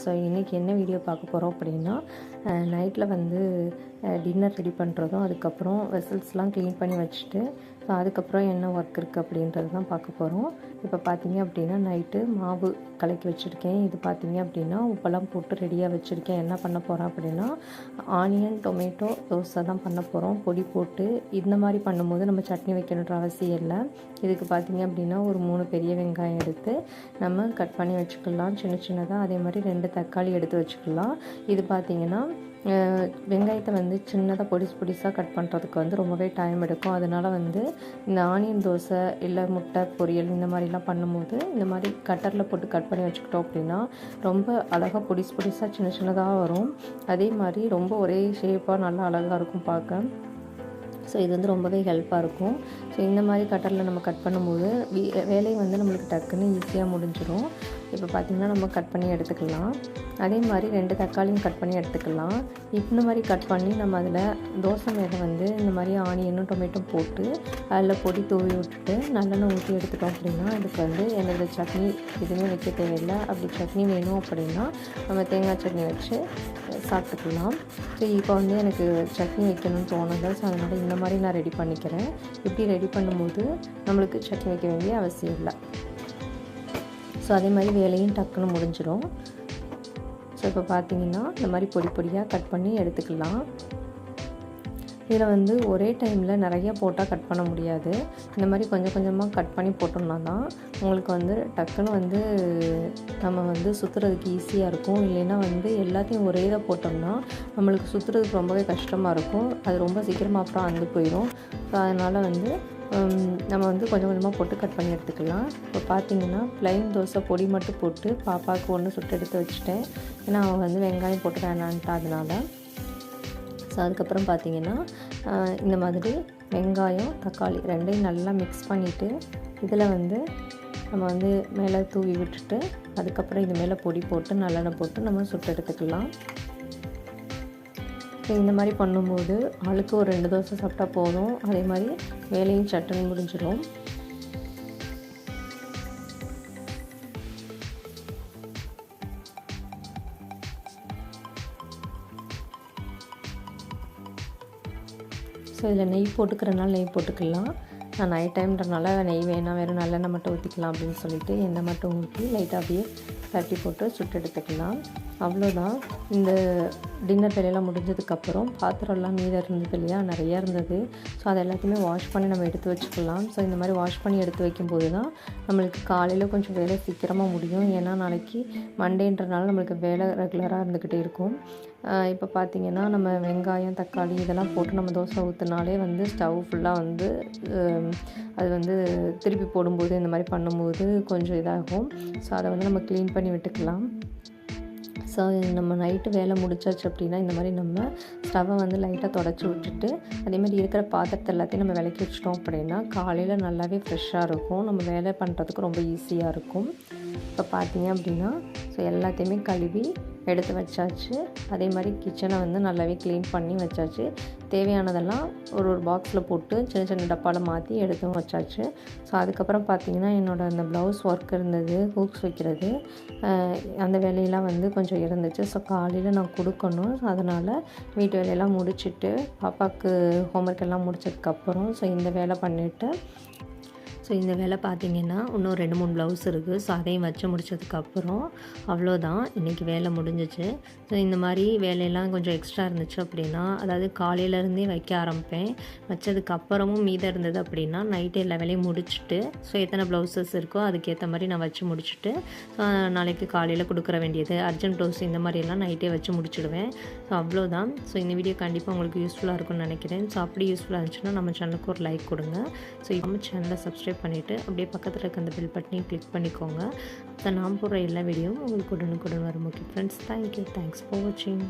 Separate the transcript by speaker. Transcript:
Speaker 1: So இன்றைக்கி என்ன video பார்க்க போகிறோம் அப்படின்னா நைட்டில் வந்து டின்னர் ரெடி பண்ணுறதும் அதுக்கப்புறம் வெசல்ஸ்லாம் க்ளீன் பண்ணி வச்சுட்டு ஸோ அதுக்கப்புறம் என்ன ஒர்க் இருக்குது அப்படின்றது தான் பார்க்க போகிறோம் இப்போ பார்த்தீங்க அப்படின்னா நைட்டு மாவு கலக்கி வச்சுருக்கேன். இது பார்த்தீங்க அப்படின்னா உப்பெல்லாம் போட்டு ரெடியாக வச்சுருக்கேன். என்ன பண்ண போகிறேன் அப்படின்னா ஆனியன் டொமேட்டோ தோசை தான் பண்ண போகிறோம் பொடி போட்டு இந்த மாதிரி பண்ணும்போது நம்ம சட்னி வைக்கணுன்ற அவசியம் இல்லை. இதுக்கு பார்த்தீங்க அப்படின்னா ஒரு மூணு பெரிய வெங்காயம் எடுத்து நம்ம கட் பண்ணி வச்சுக்கலாம். சின்ன சின்னதாக அதே மாதிரி ரெண்டு தக்காளி எடுத்து வச்சுக்கலாம். இது பார்த்தீங்கன்னா வெங்காயத்தை வந்து சின்னதாக பொடிசு பொடிசாக கட் பண்ணுறதுக்கு வந்து ரொம்பவே டைம் எடுக்கும். அதனால் வந்து இந்த ஆனியன் தோசை இல்லை முட்டை பொரியல் இந்த மாதிரிலாம் பண்ணும்போது இந்த மாதிரி கட்டரில் போட்டு கட் பண்ணி வச்சுக்கிட்டோம் அப்படின்னா ரொம்ப அழகாக பொடிசு பொடிசாக சின்ன சின்னதாக வரும். அதே மாதிரி ரொம்ப ஒரே ஷேப்பாக நல்லா அழகாக இருக்கும் பார்க்க. ஸோ இது வந்து ரொம்பவே ஹெல்ப்பாக இருக்கும். ஸோ இந்த மாதிரி கட்டரில் நம்ம கட் பண்ணும்போது வீ- வேலை வந்து நம்மளுக்கு டக்குன்னு ஈஸியாக முடிஞ்சிடும் இப்போ பார்த்திங்கன்னா நம்ம கட் பண்ணி எடுத்துக்கலாம். அதே மாதிரி ரெண்டு தக்காளியும் கட் பண்ணி எடுத்துக்கலாம். இந்த மாதிரி கட் பண்ணி நம்ம அதில் தோசை மேலே வந்து இந்த மாதிரி ஆனியனும் டொமேட்டோ போட்டு அதில் பொடி தூவி விட்டுட்டு நல்லெண்ணெய் ஊற்றி எடுத்துட்டோம் அப்படின்னா அதுக்கு வந்து எந்த சட்னி எதுவுமே வைக்க தேவையில்லை. அப்படி சட்னி வேணும் அப்படின்னா நம்ம தேங்காய் சட்னி வச்சு சாப்பிட்டுக்கலாம். ஸோ இப்போ வந்து எனக்கு சட்னி வைக்கணும்னு தோணுது. ஸோ அதனால் இந்த மாதிரி நான் ரெடி பண்ணிக்கிறேன். இப்படி ரெடி பண்ணும்போது நம்மளுக்கு சட்னி வைக்க வேண்டிய அவசியம் இல்லை. ஸோ அதே மாதிரி வேலையும் டக்குன்னு முடிஞ்சிடும் ஸோ இப்போ பார்த்தீங்கன்னா இந்த மாதிரி பொடி பொடியாக கட் பண்ணி எடுத்துக்கலாம். இதில் வந்து ஒரே டைமில் நிறைய போட்டால் கட் பண்ண முடியாது. இந்த மாதிரி கொஞ்சம் கொஞ்சமாக கட் பண்ணி போட்டோம்னா தான் உங்களுக்கு வந்து டக்குன்னு வந்து நம்ம வந்து சுற்றுறதுக்கு ஈஸியாக இருக்கும். இல்லைன்னா வந்து எல்லாத்தையும் ஒரே இதாக போட்டோம்னா நம்மளுக்கு சுற்றுறதுக்கு ரொம்பவே கஷ்டமாக இருக்கும். அது ரொம்ப சீக்கிரமாக அப்புறம் அந்து போயிடும் ஸோ அதனால் வந்து நம்ம வந்து கொஞ்சம் கொஞ்சமாக போட்டு கட் பண்ணி எடுத்துக்கலாம். இப்போ பார்த்தீங்கன்னா ப்ளைன் தோசை பொடி மட்டும் போட்டு பாப்பாவுக்கு ஒன்று சுட்டு எடுத்து வச்சுட்டேன். ஏன்னா அவன் வந்து வெங்காயம் போட்டு வேணான்ட்டா அதனால. ஸோ அதுக்கப்புறம் பார்த்தீங்கன்னா இந்த மாதிரி வெங்காயம் தக்காளி ரெண்டையும் நல்லா மிக்ஸ் பண்ணிவிட்டு இதில் வந்து நம்ம வந்து மேலே தூவி விட்டுட்டு அதுக்கப்புறம் இது மேலே பொடி போட்டு நல்லெண்ணெய் போட்டு நம்ம சுட்டு எடுத்துக்கலாம். இந்த மாதிரி பண்ணும்போது ஆளுக்கு ஒரு ரெண்டு தோசை சாப்பிட்டா போதும். அதே மாதிரி வேலையும் சட்டுன்னு முடிஞ்சிடும். ஸோ இதில் நெய் போட்டுக்கிறனால நெய் போட்டுக்கலாம். நான் நைட் டைம்ன்றனால நெய் வேணாம் வெறும் நல்லெண்ணெய் மட்டும் ஊற்றிக்கலாம் அப்படின்னு சொல்லிட்டு எண்ணெய் மட்டும் ஊற்றி லைட்டாக அப்படியே தட்டி போட்டு சுட்டு எடுத்துக்கலாம். அவ்வளோதான். இந்த டின்னர் வேலையெல்லாம் முடிஞ்சதுக்கப்புறம் பாத்திரம்லாம் மீதம் இருந்தது இல்லையா நிறையா இருந்தது. ஸோ அதை எல்லாத்தையுமே வாஷ் பண்ணி நம்ம எடுத்து வச்சுக்கலாம். ஸோ இந்த மாதிரி வாஷ் பண்ணி எடுத்து வைக்கும்போது தான் நம்மளுக்கு காலையில் கொஞ்சம் வேலை சீக்கிரமாக முடியும். ஏன்னா நாளைக்கு மண்டேன்றனால நம்மளுக்கு வேலை ரெகுலராக இருந்துக்கிட்டே இருக்கும். இப்போ பார்த்திங்கன்னா நம்ம வெங்காயம் தக்காளி இதெல்லாம் போட்டு நம்ம தோசை ஊற்றினாலே வந்து ஸ்டவ் ஃபுல்லாக வந்து அது வந்து திருப்பி போடும்போது இந்த மாதிரி பண்ணும்போது கொஞ்சம் இதாகும். ஸோ அதை வந்து நம்ம க்ளீன் பண்ணி விட்டுக்கலாம். ஸோ நம்ம நைட்டு வேலை முடிச்சாச்சு அப்படின்னா இந்த மாதிரி நம்ம ஸ்டவ்வை வந்து லைட்டாக தொடச்சி விட்டுட்டு அதே மாதிரி இருக்கிற பாத்திரத்தை எல்லாத்தையும் நம்ம விளக்கி வச்சிட்டோம் அப்படின்னா காலையில் நல்லாவே ஃப்ரெஷ்ஷாக இருக்கும். நம்ம வேலை பண்ணுறதுக்கு ரொம்ப ஈஸியாக இருக்கும். இப்போ பார்த்தீங்க அப்படின்னா ஸோ எல்லாத்தையுமே கழுவி எடுத்து வச்சாச்சு. அதே மாதிரி கிச்சனை வந்து நல்லாவே க்ளீன் பண்ணி வச்சாச்சு. தேவையானதெல்லாம் ஒரு ஒரு பாக்ஸில் போட்டு சின்ன சின்ன டப்பாவில் மாற்றி எடுத்தும் வச்சாச்சு. ஸோ அதுக்கப்புறம் பார்த்தீங்கன்னா என்னோடய அந்த ப்ளவுஸ் ஒர்க் இருந்தது ஹூக்ஸ் வைக்கிறது அந்த வேலையெல்லாம் வந்து கொஞ்சம் இருந்துச்சு. ஸோ காலையில் நான் கொடுக்கணும். அதனால் வீட்டு வேலையெல்லாம் முடிச்சுட்டு பாப்பாவுக்கு ஹோம்ஒர்க் எல்லாம் முடிச்சதுக்கப்புறம் ஸோ இந்த வேலை பண்ணிவிட்டு ஸோ இந்த வேலை பார்த்திங்கன்னா இன்னும் ரெண்டு மூணு ப்ளவுஸ் இருக்குது ஸோ அதையும் வச்சு முடிச்சதுக்கப்புறம் அவ்வளோதான். இன்றைக்கி வேலை முடிஞ்சிச்சு. ஸோ இந்த மாதிரி வேலையெல்லாம் கொஞ்சம் எக்ஸ்ட்ரா இருந்துச்சு அப்படின்னா அதாவது காலையிலேருந்தே வைக்க ஆரம்பிப்பேன். வச்சதுக்கப்புறமும் மீதம் இருந்தது அப்படின்னா நைட்டு எல்லா வேலையும் முடிச்சுட்டு ஸோ எத்தனை ப்ளவுசஸ் இருக்கோ அதுக்கேற்ற மாதிரி நான் வச்சு முடிச்சுட்டு நாளைக்கு காலையில் கொடுக்குற வேண்டியது அர்ஜென்ட் ப்ளவுஸ் இந்த மாதிரியெல்லாம் நைட்டே வச்சு முடிச்சிடுவேன். ஸோ அவ்வளோதான். ஸோ இந்த வீடியோ கண்டிப்பாக உங்களுக்கு யூஸ்ஃபுல்லாக இருக்கும்னு நினைக்கிறேன். ஸோ அப்படி யூஸ்ஃபுல்லாக இருந்துச்சுன்னா நம்ம சேனலுக்கு ஒரு லைக் கொடுங்க. ஸோ நம்ம சேனலை சப்ஸ்கிரைப் பண்ணிவிட்டு அப்படியே பக்கத்தில் இருக்க அந்த பெல் பட்டனையும் கிளிக் பண்ணிக்கோங்க. ஸோ நான் போடுற எல்லா வீடியோவும் உங்களுக்கு உடனுக்குடன் வரும். Okay friends thank you thanks for வாட்சிங்